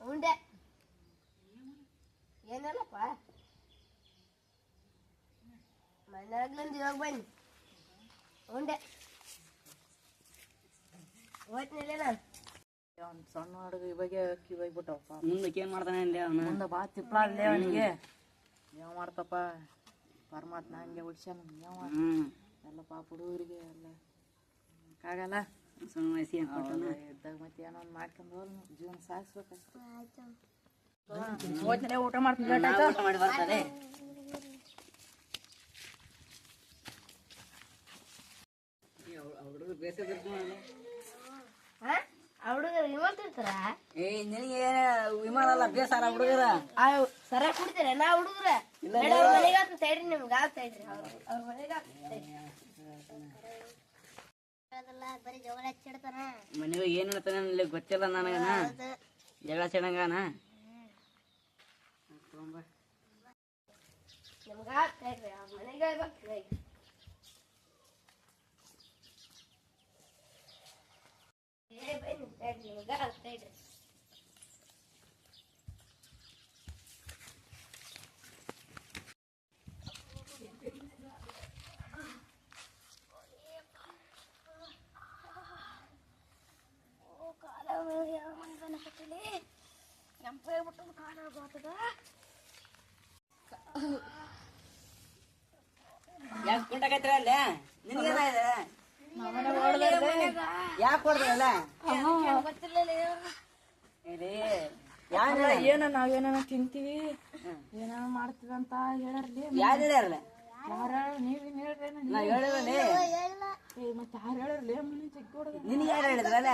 ಉಂಡೆ. ಏನಲ್ಲಪ್ಪ? ಮನೆಯಾಗ್ಲಿಂದ ಇವಾಗ ಬನ್ನಿ. ಉಂಡೆ. ಹೋಯ್ತಿನಿಲ್ಲ ನಾನು. ಅವ್ನ್ ಸಣ್ಣ ಹುಡುಗ ಇವಾಗ ಕಿವಾಗ ಬಿಟ್ಟವಪ್ಪ ಮುಂದಕ್ಕೆ ಏನ್ ಮಾಡ್ತಾನೆ ಅಂದೆ ಅವನು? ಮುಂದೆ ಬಾ ತಿಪ್ಲಾಡ್ಲೇ ಅವನಿಗೆ. ಯಾವ ಮಾಡ್ತಪ್ಪ? ಪರಮಾತ್ಮ ಹಂಗೆ ಉಡ್ಸ್ಯಾನ ಯಾವ ಎಲ್ಲ ಪಾಪ ಹುಡುಗರಿಗೆ ಎಲ್ಲ ಕಾಗಲ್ಲ? ಸಣ್ಣ ವಯಸ್ಸಿ ಹಾಕೋಣ ಇದ್ದಾಗ ಮತ್ತೆ ಏನೋ ಒಂದು ಮಾಡ್ಕೊಂಡು ಹೋದ್ ಜೀವನ ಸಾಗಿಸ್ಬೇಕಷ್ಟೆ ಊಟ ಮಾಡ್ತೀನಿ ಊಟ ಮಾಡಿ ಬರ್ತದೆ ಹುಡುಗರು ಏ ನಿನಗೆ ವಿಮಾನ ಅಲ್ಲ ಬೇಸಾರ ಹುಡುಗರ ಸರ ಕುಡ್ತೀರ ನಾ ಹುಡುಗರ ನಿಮ್ಗೆ ಅವ್ರ ಮನೆಗೆ ಏನ್ ಹೇಳ್ತಾನೆ ನನಗೆ ಗೊತ್ತಿಲ್ಲ ನನಗನ. ಜಗಳ ಚೆನ್ನಂಗಾನ ನಿಮ್ಗೆ ಯಾಕೆ ಅಲ್ಲೇ? ಯಾಕೆ ಯಾರು ಏನ ನಾವೇನ ತಿಂತೀವಿ? ಏನ ಮಾಡ್ತೀವಿ ಅಂತ ಹೇಳರ್ಲಿ ಯಾರು ಹೇಳ್ಯಾರಲ್ಲ ಯಾರ ನೀವೇನ್ ಹೇಳ್ರಿ ನಾ ಹೇಳಿರಲಿ ಮತ್ತೆ ಯಾರು ಹೇಳರ್ಲಿ ಮನೆ ಚೆಕ್ ಹೊಡೆದ ನಿನಗೆ ಯಾರು ಹೇಳಿದ್ರಲ್ಲ?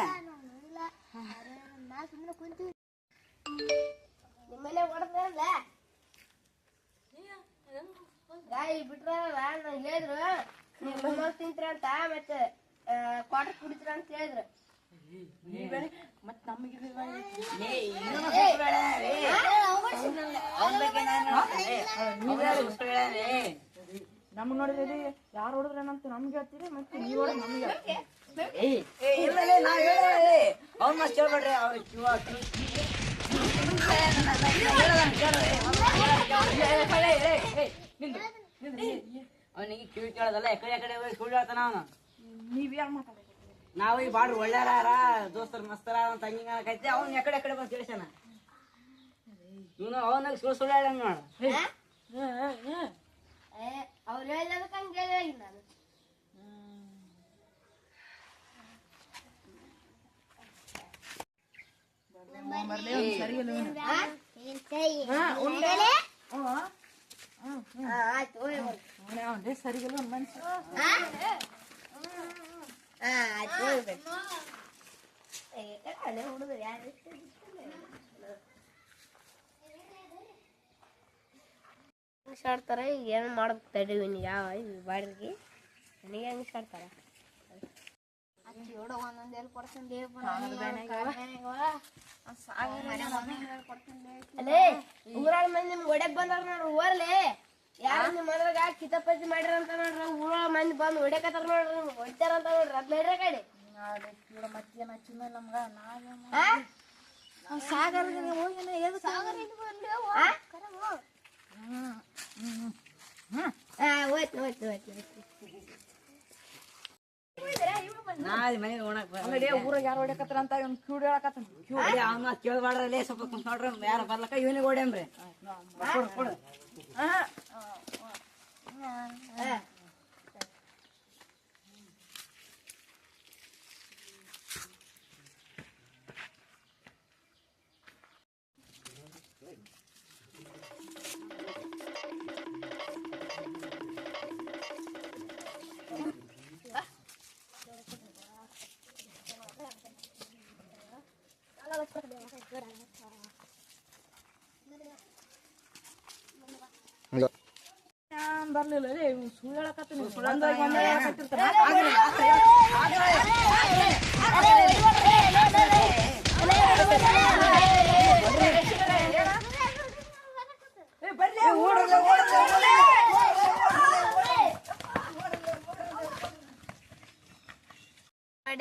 ನಿಮ್ಮನೆ ಹೊಡೆದ್ರಲ್ಲ ಗಾಯಿ ಬಿಟ್ರ ನಾನು ಹೇಳಿದ್ರು ನೀವು ಮೊಮ್ಮಗ್ ತಿಂತೀರ ಅಂತ ಮತ್ತೆ ಕ್ವಾಟರ್ ಕುಡಿತೀರ ಅಂತ ಹೇಳಿದ್ರು ಮತ್ತೆ ನಮಗೆ ಏ, ಇನ್ನೂ ಸ್ವಲ್ಪ ಬೇಡ ರೀ. ಅವ್ನ್ ಬಗ್ಗೆ ನಾನು ಏ, ಅವ್ನ್ ಅಷ್ಟು ಬೇಡ ರೀ. ನಮ್ಗೆ ನೋಡಿದ್ರಿ ಯಾರು ಹೊಡೆದ್ರೇನಂತ ನಮ್ಗೆ ಹೇಳ್ತೀರಿ ಮತ್ತೆ ನೀವು ಹೊಡೆದ್ ನಮ್ಗೆ ಹೇಳ್ತೀರಿ. ಏ, ಏ, ಇಲ್ಲ ರೀ, ನಾವ್ ಹೇಳಿಲ್ಲ ರೀ. ಅವ್ನ್ ಮಾತ್ ಕೇಳ್ಬೇಡ್ರಿ ಅವ್ರ ಕಿವ ಅವನಿಗೆ ಕಿವಿ ಕೇಳೋದಲ್ಲ ಎಕಡೆ ಎಕಡೆ ಹೋಗಿ ಸುಳ್ಳು ಹೇಳ್ತಾನ ಅವನು ನೀವ್ ಯಾರು ಮಾತಾಡೋದು ನಾವು ಈ ಬಾಡ್ರು ಒಳ್ಳೆಯಾರ ದೋಸ್ತರು ಮಸ್ತರ ಅಂತ ಹಂಗಿಂಗ ಕೈತಿ ಅವ್ನ ಎಕಡೆ ಎಕಡೆ ಬಂದು ತಿಳಿಸ್ಯಾನ ಇವನು ಅವನಾಗ ಸುಳ್ಳು ಸುಳ್ಳು ಹೇಳ ನೋಡ ಅವ್ರು ಹೇಳಿದಕ್ಕೆ ಹಂಗೆ ನಾನು ಸರಿಗಿಲ್ಲ ಒಂದು ಮನುಷ್ಯ ಹಾ? ಹಾ, ಆಯ್ತು ಹೋಗಿ ಬರ್ರಿ. ಏ, ಅಲ್ಲೇ ಹುಡುಗರು ಯಾರು ಶಾಡ್ತಾರ ಈಗ ಏನು ಮಾಡ್ಬೇಕು ತಡಿ ಇವ್ನಿಗೆ ಯಾವ ಈ ಬಾಡಿಗೆ ನನಗೆ ಹೆಂಗೆ ಶಾಡ್ತಾರ ಅಲ್ಲೇ, ಊರಾಗ ಮಂದಿ ನಿಮ್ಗೆ ಒಡೆಕ್ ಬಂದಾರ ನೋಡ್ರಿ ಊರಲ್ಲಿ ಯಾರು ನಿಮ್ಮ ಅದ್ರಾಗ ಕಿತಪತಿ ಮಾಡ್ಯಾರ ಅಂತ ನೋಡ್ರಿ, ಊರಾಗ ಮಂದಿ ಬಂದು ಹೊಡ್ಯಾಕತ್ತಾರ ನೋಡ್ರಿ ಹೊಡಿತಾರ ಅಂತ ನೋಡ್ರಿ, ಅದ್ ನಡ್ರಿ ಕಡೆ. ಮತ್ತೇನು ಹಚ್ಚಿದ್ಮೇಲೆ ನಮ್ಗೆ ನಾವೇ ಆ? ಸಾಗರ ಹಾ ಹೋಯ್ತು ಹೋಯ್ತು ಹೋಯ್ತು ಹೋಯ್ತು. ನಾಳೆ ಮನೆಗೆ ಉಣಕ್ ಅಲ್ಲೇ ಊರಾಗ ಯಾರು ಹೊಡ್ಯಾಕತ್ತಾರ ಅಂತ ಅವ್ನು ಕ್ಯೂಡ್ ಹೇಳಕತ್ತಾನ. ಅವನ ಲೇ ಸ್ವಲ್ಪ ಕುಂತ್ ನೋಡ್ರಿ ಯಾರ ಬರ್ಲಕ್ಕ? ಇವನಿಗೆ ಓಡ್ಯಾನ್ರಿ ಕೊಡು ಕೊಡು.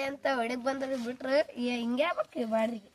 ಅಂತ ಹೊಡೆಗ್ ಬಂದ್ರ ಬಿಟ್ರು ಏ ಹಿಂಗೆ ಆಗ್ಬೇಕು ಬಾಡ್ರಿಗೆ